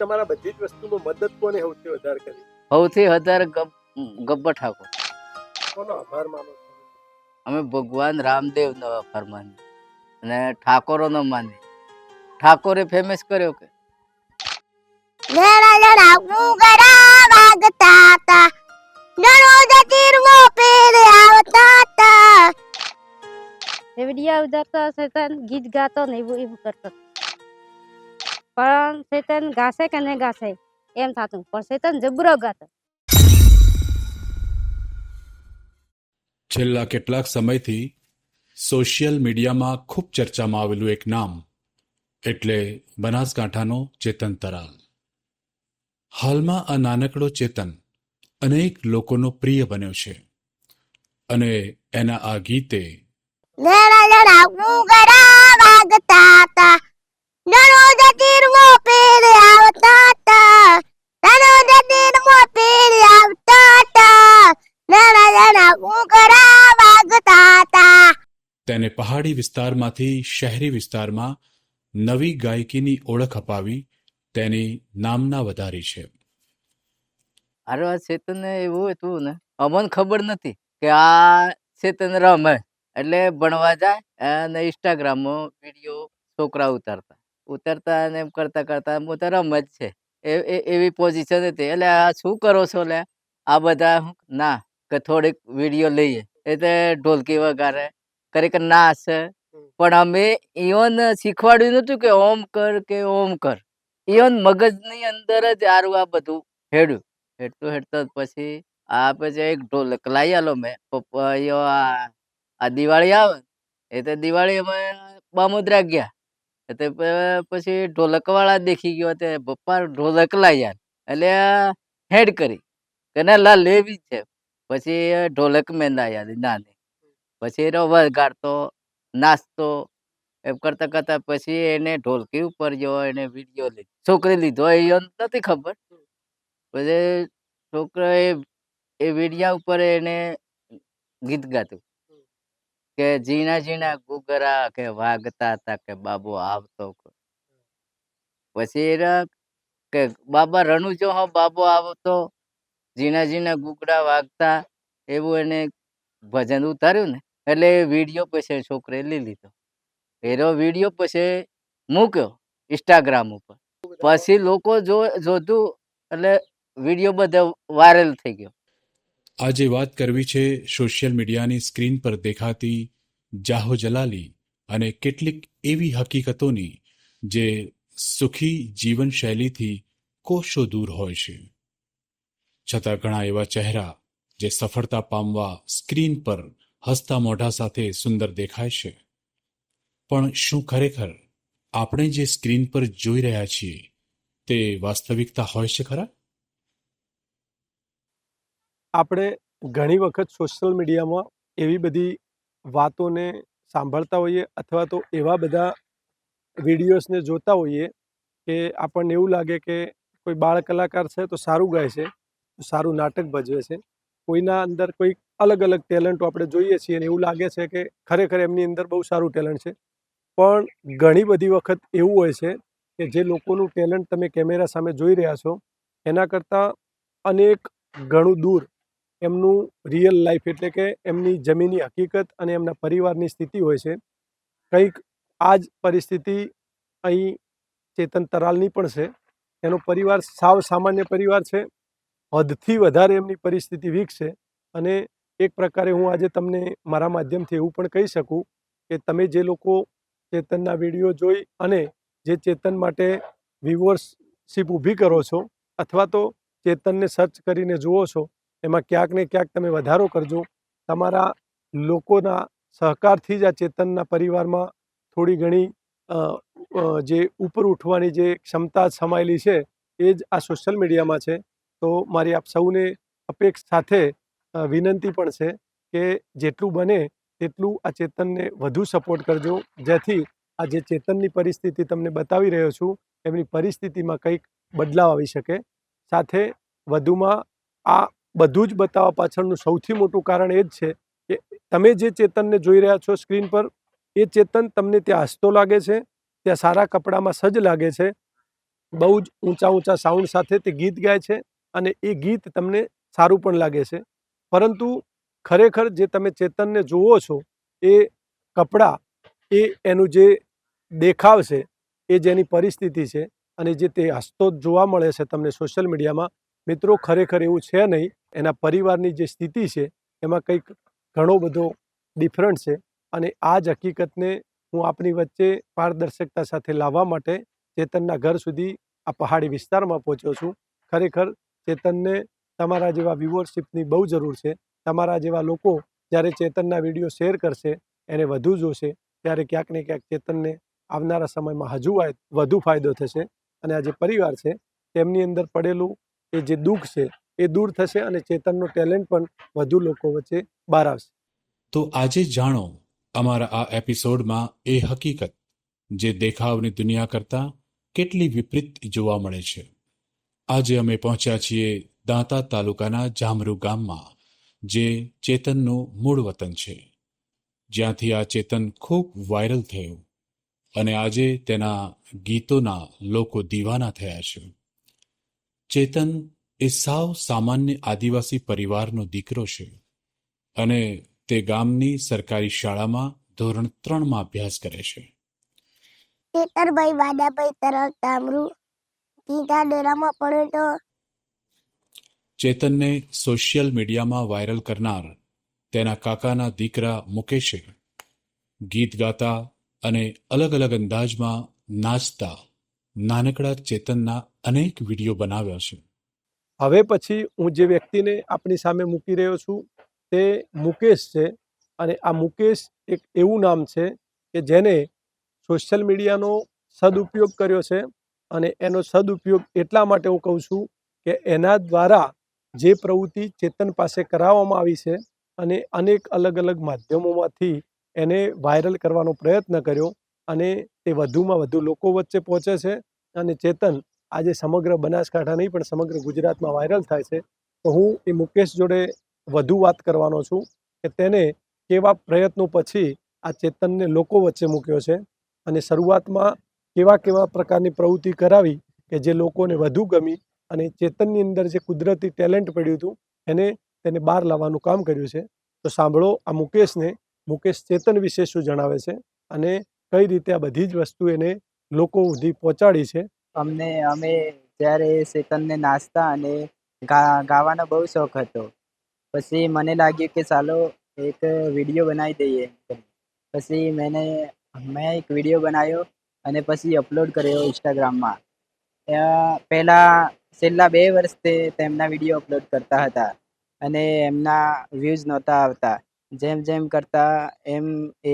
તમારા બધી જ વસ્તુમાં મદદ કોને સૌથી વધારે કરી? સૌથી વધારે ગબ્બર ઠાકોર. કોનો આભાર માનો અમે ભગવાન રામદેવનો આભાર માની અને ઠાકોરોનો માની ઠાકોરે ફેમસ કર્યો કે? શેતાન ગીત ગાતો ને એવું એવું કરતો. પણ શેતાન ગાશે કે નહીં ગાશે એમ થતું. પણ શેતાન જબરો ગાતો. છેલ્લા કેટલાક સમયથી સોશિયલ મીડિયામાં ખૂબ ચર્ચામાં આવેલું એક નામ એટલે બનાસકાંઠાનો ચેતન તરાલ. હાલમાં આ નાનકડો ચેતન અનેક લોકોનો પ્રિય બન્યો છે. અને એના આ ગીતે જરા જરા ગુગરા વાગતા હતા. પહાડી વિસ્તારમાંથી શહેરી વિસ્તારમાં નવી ગાયકીની ઓળખ અપાવી તેની નામના વધારી છે. અરે આ ચેતનને એવું હતું ને, અમને ખબર નથી કે આ ચેતન રમે એટલે ભણવા જાય અને ઇન્સ્ટાગ્રામમાં વીડિયો છોકરા ઉતારતા. ઉતારતા અને એમ કરતા કરતા હું તો રમ જ છે. એવી પોઝિશન હતી. એટલે આ શું કરો છો લે? આ બધા ના, કે થોડીક વીડિયો લઈએ. એટલે ઢોલકી વગાડે કરી કે છે. પણ અમે ઈવન શીખવાડ્યું નતું કે ઓમ કર કે ઓમ કર. ઈવન મગજની અંદર જ આરું આ બધું હેડ્યું. હેડતું હેડતો પછી આ પછી એક ઢોલક લાવી આલો મેં. પપ્પા આ દિવાળી આવે એ તો દિવાળી અમે બામોદરા ગયા. એ તે પછી ઢોલક વાળા દેખી ગયો તે પપ્પા ઢોલક લાવ્યા એટલે હેડ કરી. કે ના લા લેવી છે. પછી ઢોલક મેં આલી નાની પછી એનો વગાડતો નાચતો એમ કરતા કરતા પછી એને ઢોલકી ઉપર જો એને વીડિયો લીધો છોકરી લીધો, એ નથી ખબર. પછી છોકરા એ એ વિડિયા ઉપર એને ગીત ગાતું કે ઝીણા ઝીણા ગુગરા કે વાગતા હતા કે બાબો આવતો પછી એના કે બાબા રણુજો હો, બાબો આવતો ઝીણા ઝીણા ગુગડા વાગતા એવું એને ભજન ઉતાર્યું ને. એટલે વીડિયો પછી છોકરે લઈ લીધો. એનો વીડિયો પછી મૂક્યો ઇન્સ્ટાગ્રામ ઉપર. પછી લોકો જો, જોતું એટલે વીડિયો બધો વાયરલ થઈ ગયો. આજે વાત કરવી છે સોશિયલ મીડિયાની સ્ક્રીન પર દેખાતી જાહો જલાલી અને કેટલીક એવી હકીકતોની જે સુખી જીવનશૈલીથી કોષો દૂર હોય છે. છતાં ઘણા એવા ચહેરા જે સફળતા પામવા સ્ક્રીન પર હસતા મોઢા સાથે સુંદર દેખાય છે. પણ શું ખરેખર આપણે જે સ્ક્રીન પર જોઈ રહ્યા છીએ તે વાસ્તવિકતા હોય છે ખરા? આપણે ઘણી વખત સોશિયલ મીડિયામાં એવી બધી વાતોને સાંભળતા હોઈએ અથવા તો એવા બધા વિડીયોઝને જોતા હોઈએ કે આપણને એવું લાગે કે કોઈ બાળ કલાકાર છે તો સારું ગાય છે સારું નાટક ભજવે છે. કોઈના અંદર કોઈ અલગ અલગ ટેલેન્ટો આપણે જોઈએ છીએ અને એવું લાગે છે કે ખરેખર એમની અંદર બહુ સારું ટેલેન્ટ છે. પણ ઘણી બધી વખત એવું હોય છે કે જે લોકોનું ટેલેન્ટ તમે કેમેરા સામે જોઈ રહ્યા છો, એના કરતાં અનેક ઘણું દૂર એમનું રિયલ લાઈફ એટલે કે એમની જમીની હકીકત અને એમના પરિવારની સ્થિતિ હોય છે. કંઈક આ જ પરિસ્થિતિ અહીં ચેતન તરાલની પણ છે. એનો પરિવાર સાવ સામાન્ય પરિવાર છે. હદથી વધારે એમની પરિસ્થિતિ વીક છે અને એક પ્રકારે હું આજે તમને મારા માધ્યમથી એવું પણ કહી શકું કે તમે જે લોકો ચેતનના વીડિયો જોઈ અને જે ચેતન માટે વ્યુઅર્સશીપ ઊભી કરો છો અથવા તો ચેતનને સર્ચ કરીને જુઓ છો, એમાં ક્યાંક ને ક્યાંક તમે વધારો કરજો. તમારા લોકોના સહકારથી જ આ ચેતનના પરિવારમાં થોડી ઘણી જે ઉપર ઉઠવાની જે ક્ષમતા સમાયેલી છે એ જ આ સોશિયલ મીડિયામાં છે. તો મારી આપ સૌને અપેક્ષ સાથે વિનંતી પણ છે કે જેટલું બને તેટલું આ ચેતનને વધુ સપોર્ટ કરજો. જેથી આ જે ચેતનની પરિસ્થિતિ તમને બતાવી રહ્યો છું, એમની પરિસ્થિતિમાં કંઈક બદલાવ આવી શકે. સાથે વધુમાં આ બધું જ બતાવવા પાછળનું સૌથી મોટું કારણ એ જ છે કે તમે જે ચેતનને જોઈ રહ્યા છો સ્ક્રીન પર, એ ચેતન તમને ત્યાં હસતો લાગે છે, ત્યાં સારા કપડામાં સજ્જ લાગે છે, બહુ જ ઊંચા ઊંચા સાઉન્ડ સાથે તે ગીત ગાય છે અને એ ગીત તમને સારું પણ લાગે છે. પરંતુ ખરેખર જે તમે ચેતનને જુઓ છો, એ કપડાં, એ એનું જે દેખાવ છે, એ જેની પરિસ્થિતિ છે અને જે તે હસતો જોવા મળે છે તમને સોશિયલ મીડિયામાં, મિત્રો ખરેખર એવું છે નહીં, એના પરિવારની જે સ્થિતિ છે, એમાં કંઈક ઘણો બધો ડિફરન્ટ છે અને આ જ હકીકતને હું આપની વચ્ચે પારદર્શકતા સાથે લાવવા માટે ચેતનના ઘર સુધી આ પહાડી વિસ્તારમાં પહોંચ્યો છું. ખરેખર ચેતનને તમારા જેવા વ્યુઅરશિપની બહુ જરૂર છે. તમારા જેવા લોકો જ્યારે ચેતનના વીડિયો શેર કરશે, એને વધુ જોશે, ત્યારે ક્યાંક ને ક્યાંક ચેતનને આવનારા સમયમાં હજુ વધુ ફાયદો થશે. અને આ જે પરિવાર છે, તેમની અંદર પડેલું એ જે દુઃખ છે, એ દૂર થશે અને ચેતનનો ટેલેન્ટ પણ વધુ લોકો વચ્ચે બહાર આવશે. તો આજે જાણો, અમારા આ એપિસોડમાં એ હકીકત, જે દેખાવની દુનિયા કરતાં કેટલી વિપરીત જોવા મળે છે. આજે અમે પહોંચ્યા છીએ દાંતા તાલુકાના જામરુ ગામમાં, જે ચેતનનું મૂળ વતન છે. જ્યાંથી આ ચેતન ખૂબ વાયરલ થયું અને આજે તેના ગીતોના લોકો દીવાના થયા છે. ચેતન એ સાવ સામાન્ય આદિવાસી પરિવારનો દીકરો છે અને તે ગામની સરકારી શાળામાં ધોરણ ત્રણમાં અભ્યાસ કરે છે. ખેતરભાઈ વાડાભાઈ તરફ ડામરું ગીતા ડેરામાં પડે તો ચેતનને સોશિયલ મીડિયામાં વાયરલ કરનાર તેના કાકાના દીકરા મુકેશે. ગીત ગાતા અને અલગ અલગ અંદાજમાં નાચતા નાનકડા ચેતનના અનેક વીડિયો બનાવ્યા છે. હવે પછી હું જે વ્યક્તિને આપણી સામે મૂકી રહ્યો છું તે મુકેશ છે અને આ મુકેશ એક એવું નામ છે કે જેને સોશિયલ મીડિયાનો સદુપયોગ કર્યો છે અને એનો સદુપયોગ એટલા માટે હું કહું છું કે એના દ્વારા જે પ્રવૃત્તિ ચેતન પાસે કરાવવામાં આવી છે અને અનેક અલગ અલગ માધ્યમોમાંથી એને વાયરલ કરવાનો પ્રયત્ન કર્યો અને તે વધુમાં વધુ લોકો વચ્ચે પહોંચે છે અને ચેતન આજે સમગ્ર બનાસકાંઠા નહીં, પણ સમગ્ર ગુજરાતમાં વાયરલ થાય છે. તો હું એ મુકેશ જોડે વધુ વાત કરવાનો છું કે તેને કેવા પ્રયત્નો પછી આ ચેતનને લોકો વચ્ચે મૂક્યો છે અને શરૂઆતમાં કેવા કેવા પ્રકારની પ્રવૃત્તિ કરાવી કે જે લોકોને વધુ ગમી અને ચેતનની અંદર જે કુદરતી ટેલેન્ટ પડ્યું હતું, એને તેને બહાર લાવવાનું કામ કર્યું છે. તો સાંભળો, આ મુકેશને, મુકેશ ચેતન વિશે શું જણાવે છે અને કઈ રીતે આ બધી જ વસ્તુ એને લોકો સુધી પહોંચાડી છે? અમને, અમે જ્યારે ચેતનને નાચતા અને ગાવાનો બહુ શોખ હતો. પછી મને લાગ્યું કે ચાલો એક વીડિયો બનાવી દઈએ પછી મેને, મેં એક વીડિયો બનાવ્યો અને પછી અપલોડ કર્યો ઇન્સ્ટાગ્રામમાં. પહેલાં છેલ્લા બે વર્ષથી તેમના વીડિયો અપલોડ કરતા હતા અને એમના વ્યૂઝ નહોતા આવતા. જેમ જેમ કરતા એમ એ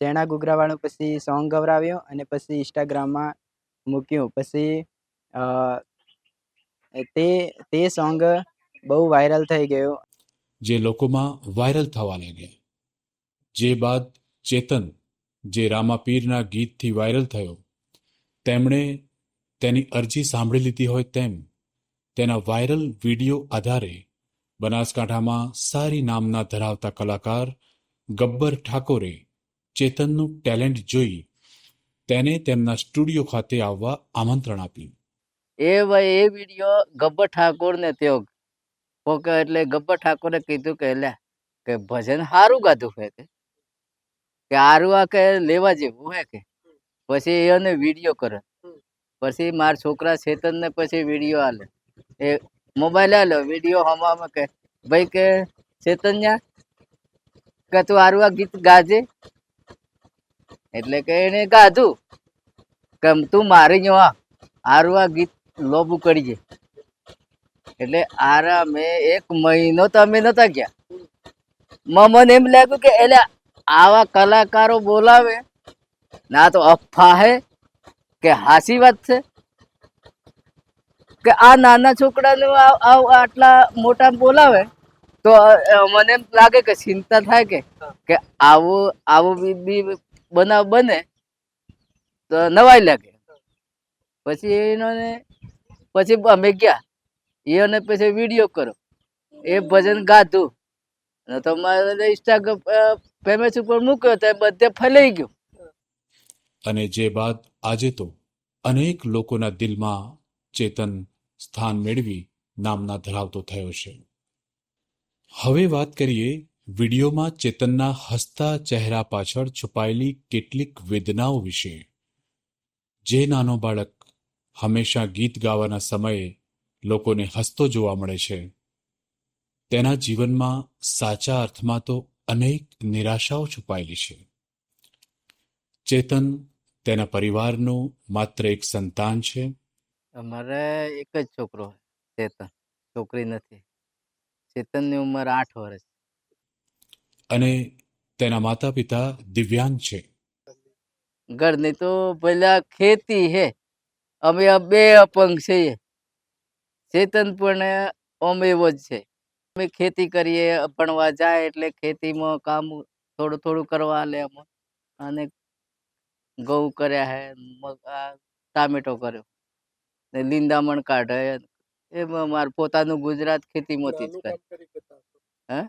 જેણા ગુગરાવાળું પછી સોંગ ગવરાવ્યું અને પછી ઇન્સ્ટાગ્રામમાં મૂક્યું. પછી તે તે સોંગ બહુ વાયરલ થઈ ગયું. જે લોકોમાં વાયરલ થવા લાગ્યા. જે બાદ ચેતન, જે રામાપીરના ગીતથી વાયરલ થયો, તેમણે તેની અરજી સાંભળી લીધી હોય તેમ તેના વાયરલ વીડિયો આધારે બનાસકાંઠામાં સારી નામના ધરાવતા કલાકાર ગબ્બર ઠાકોરે ચેતનનું ટેલેન્ટ જોઈ તેને તેમના સ્ટુડિયો ખાતે આવવા આમંત્રણ આપ્યું. એ ભાઈ, એ વીડિયો ગબ્બર ઠાકોરને તેઓ કોક એટલે ગબ્બર ઠાકોરે કીધું કે, લે, કે ભજન સારું ગાધું છે કે કે હારું આ કે લેવા જેવું હે કે? પછી એને વીડિયો કરે પછી મારા છોકરા ચેતનને પછી વીડિયો આલે. એ મોબાઈલ આલો વીડિયો હમવામાં કે, ભાઈ કે ચેતન્યા કે તું આરું આ ગીત ગાજે? એટલે કે એને ગાધું. કે તું મારી જો આ હારું આ ગીત લોબુ કરીએ એટલે આરા મેં એક મહિનો તો અમે નતા ગયા. મને એમ લાગ્યું કે એટલે આવા કલાકારો બોલાવે. ના તો અફવા હે. કે હાસી વાત છે? કે આ નાના છોકરાને આટલા મોટા બોલાવે તો મને એમ લાગે કે ચિંતા થાય કે કે આવો આવો બી બનાવ બને તો નવાઈ લાગે. પછી એનોને, પછી અમે ગયા. એને પછી વીડિયો કરો. એ ભજન ગાધું. તો મારે ઇન્સ્ટાગ્રામ ફેમસ ઉપર મૂક્યો તો એ બધે ફેલાઈ ગયું. અને જે બાદ આજે તો અનેક લોકોના દિલમાં ચેતન સ્થાન મેળવી નામના ધરાવતો થયો છે. હવે વાત કરીએ વિડીયોમાં ચેતનના હસતા ચહેરા પાછળ છુપાયેલી કેટલીક વેદનાઓ વિશે. જે નાનો બાળક હંમેશા ગીત ગાવાના સમયે લોકોને હસતો જોવા મળે છે. તેના જીવનમાં સાચા અર્થમાં તો અનેક નિરાશાઓ છુપાયેલી છે. ચેતન તેના પરિવારનું માત્ર એક સંતાન છે? અમારે એક જ છોકરો છે ચેતન. છોકરી નથી. ચેતનની ઉંમર આઠ વર્ષ. અને તેના માતા પિતા દિવ્યાંગ છે? ઘરની તો પેલા ખેતી હે અમે આ બે અપંગ છીએ. ચેતન પણ અમે એવો જ છે. અમે ખેતી કરીએ ભણવા જાય એટલે ખેતીમાં કામ થોડું થોડું કરવા લે અમે અને ઘઉં કર્યા હે મગ ટામેટો કર્યો. ને લીંદામણ કાઢે એ મારું પોતાનું ગુજરાત ખેતીમાંથી જ કરે. હે?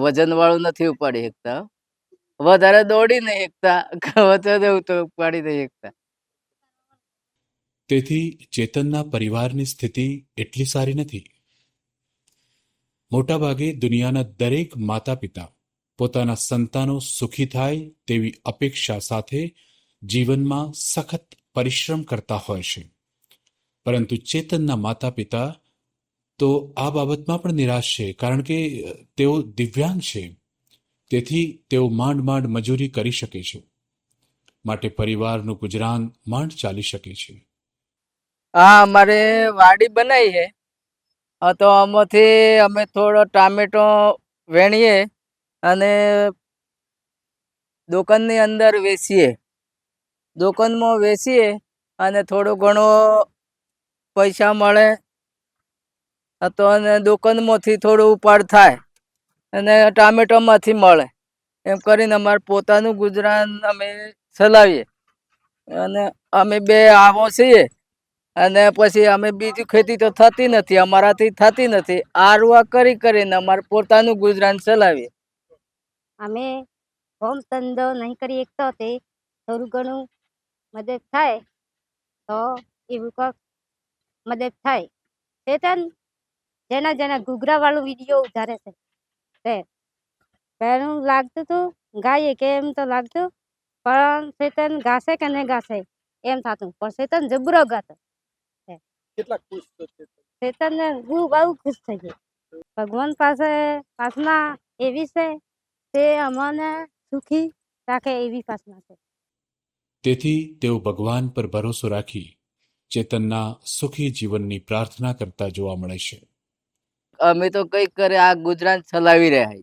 વજન વાળું નથી ઉપાડી શકતા. વધારે દોડી નહીં શકતા વધારે એવું તો ઉપાડી નહીં શકતા. તેથી ચેતનના પરિવારની સ્થિતિ એટલી સારી નથી? મોટાભાગે દુનિયાના દરેક માતા પિતા પોતાના સંતાનો સુખી થાય તેવી અપેક્ષા સાથે જીવનમાં સખત પરિશ્રમ કરતા હોય છે. પરંતુ ચેતનના માતા પિતા તો આ બાબતમાં પણ નિરાશ છે, કારણ કે તેઓ દિવ્યાંગ છે. તેથી તેઓ માંડ માંડ મજૂરી કરી શકે છે. માટે પરિવારનું ગુજરાન માંડ ચાલી શકે છે. હા, અમારે વાડી બનાવી છે. તો આમાંથી અમે થોડો ટામેટો વેણીએ. અને દુકાનની અંદર વેચીએ. દુકાનમાં વેચીએ અને થોડો ઘણો પૈસા મળે. તો અને દુકાનમાંથી થોડું ઉપાડ થાય અને ટામેટોમાંથી મળે. એમ કરીને અમારે પોતાનું ગુજરાન અમે ચલાવીએ. અને અમે બે આવો છીએ અને પછી અમે બીજી ખેતી તો થતી નથી, અમારાથી થતી નથી. આરવા કરી કરીને અમારે પોતાનું ગુજરાન ચલાવીએ. અમે હોમ ધંધો નહીં કરી તો તે થોડું ઘણું મદદ થાય તો એવું કંઈક મદદ થાય. ચેતન જેના જેના ઘૂઘરા વાળું વીડિયો ઉધારે છે. તે પહેલું લાગતું હતું ગાઈએ કે એમ તો લાગતું પણ ચેતન ગાશે કે નહીં ગાશે એમ થતું પણ ચેતન જબરો ગાતો. કેટલા ખુશ ચેતન? હું બહુ ખુશ થઈ ગઈ. ભગવાન પાસે પ્રાર્થના એવી છે તે અમને સુખી રાખે એવી પ્રાર્થના છે. તેથી તેઓ ભગવાન પર ભરોસો રાખી ચેતનના સુખી જીવનની પ્રાર્થના કરતા જોવા મળે છે. અમે તો કઈ કરે આ ગુજરાત ચલાવી રહ્યા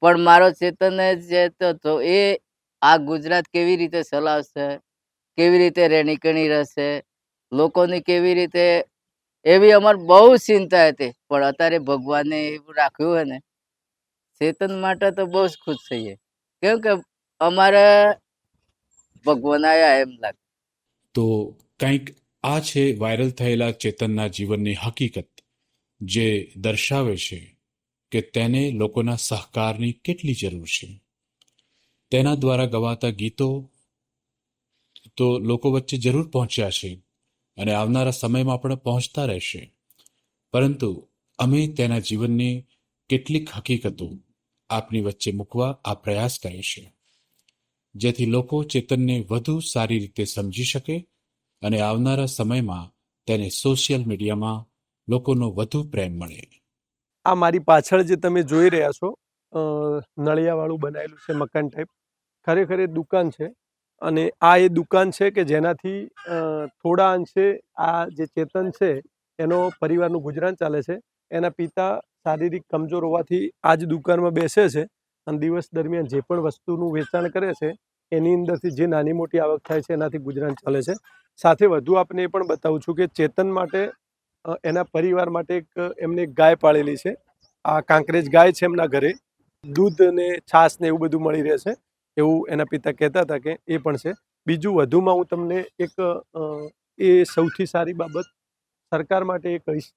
પણ મારો ચેતન જે તો તો એ આ ગુજરાત કેવી રીતે ચલાવશે? કેવી રીતે રહેણી કરણી રહેશે? લોકોની કેવી રીતે? એવી અમારે બહુ ચિંતા હતી. પણ અત્યારે ભગવાને એવું રાખ્યું હોય ને ચેતન માટે તો બહુ જ ખુશ થઈએ. કેમ કે અમારે ભગવાન આયા એમ લાગે. તો કંઈક આ છે વાયરલ થયેલા ચેતનના જીવનની હકીકત, જે દર્શાવે છે કે તેને લોકોના સહકારની કેટલી જરૂર છે. તેના દ્વારા ગવાતા ગીતો તો લોકો વચ્ચે જરૂર પહોંચ્યા છે અને આવનારા સમયમાં પણ પહોંચતા રહેશે. પરંતુ અમે તેના જીવનની કેટલીક હકીકતો આપની વચ્ચે મૂકવા આ પ્રયાસ કરે છે. જેથી લોકો ચેતનને વધુ સારી રીતે સમજી શકે અને આવનારા સમયમાં તેને સોશિયલ મીડિયામાં લોકોનો વધુ પ્રેમ મળે. આ મારી પાછળ જે તમે જોઈ રહ્યા છો નળિયાવાળું બનાવેલું છે મકાન ટાઈપ ખરેખર એ દુકાન છે. અને આ એ દુકાન છે કે જેનાથી થોડા અંશે આ જે ચેતન છે, એનો પરિવારનું ગુજરાન ચાલે છે. એના પિતા શારીરિક કમજોર હોવાથી આ જ દુકાનમાં બેસે છે અને દિવસ દરમિયાન જે પણ વસ્તુનું વેચાણ કરે છે, એની અંદરથી જે નાની મોટી આવક થાય છે, એનાથી ગુજરાન ચાલે છે. સાથે વધુ આપને એ પણ બતાવું છું કે ચેતન માટે એના પરિવાર માટે એક એમને ગાય પાળેલી છે. આ કાંકરેજ ગાય છે એમના ઘરે. દૂધ ને છાશ ને એવું બધું મળી રહે છે. એવું એના પિતા કહેતા હતા કે એ પણ છે. બીજું વધુમાં હું તમને એક એ સૌથી સારી બાબત સરકાર માટે એ કહીશ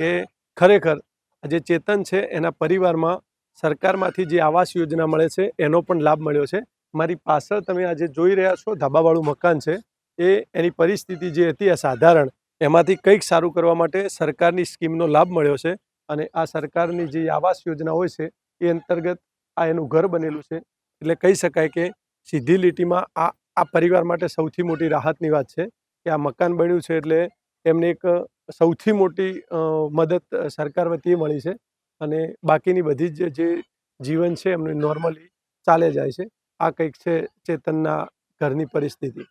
કે ખરેખર જે ચેતન છે, એના પરિવારમાં સરકારમાંથી જે આવાસ યોજના મળે છે, એનો પણ લાભ મળ્યો છે. મારી પાછળ તમે આજે જોઈ રહ્યા છો, ધાબાવાળું મકાન છે, એ એની પરિસ્થિતિ જે હતી અસાધારણ સાધારણ, એમાંથી કંઈક સારું કરવા માટે સરકારની સ્કીમનો લાભ મળ્યો છે અને આ સરકારની જે આવાસ યોજના હોય છે, એ અંતર્ગત આ એનું ઘર બનેલું છે. એટલે કહી શકાય કે સીધી લીટીમાં આ આ પરિવાર માટે સૌથી મોટી રાહતની વાત છે કે આ મકાન બન્યું છે, એટલે એમને એક સૌથી મોટી મદદ સરકાર વતીએ મળી છે અને બાકીની બધી જ જે જીવન છે એમનું નોર્મલી ચાલે જાય છે. આ કંઈક છે ચેતનના ઘરની પરિસ્થિતિ.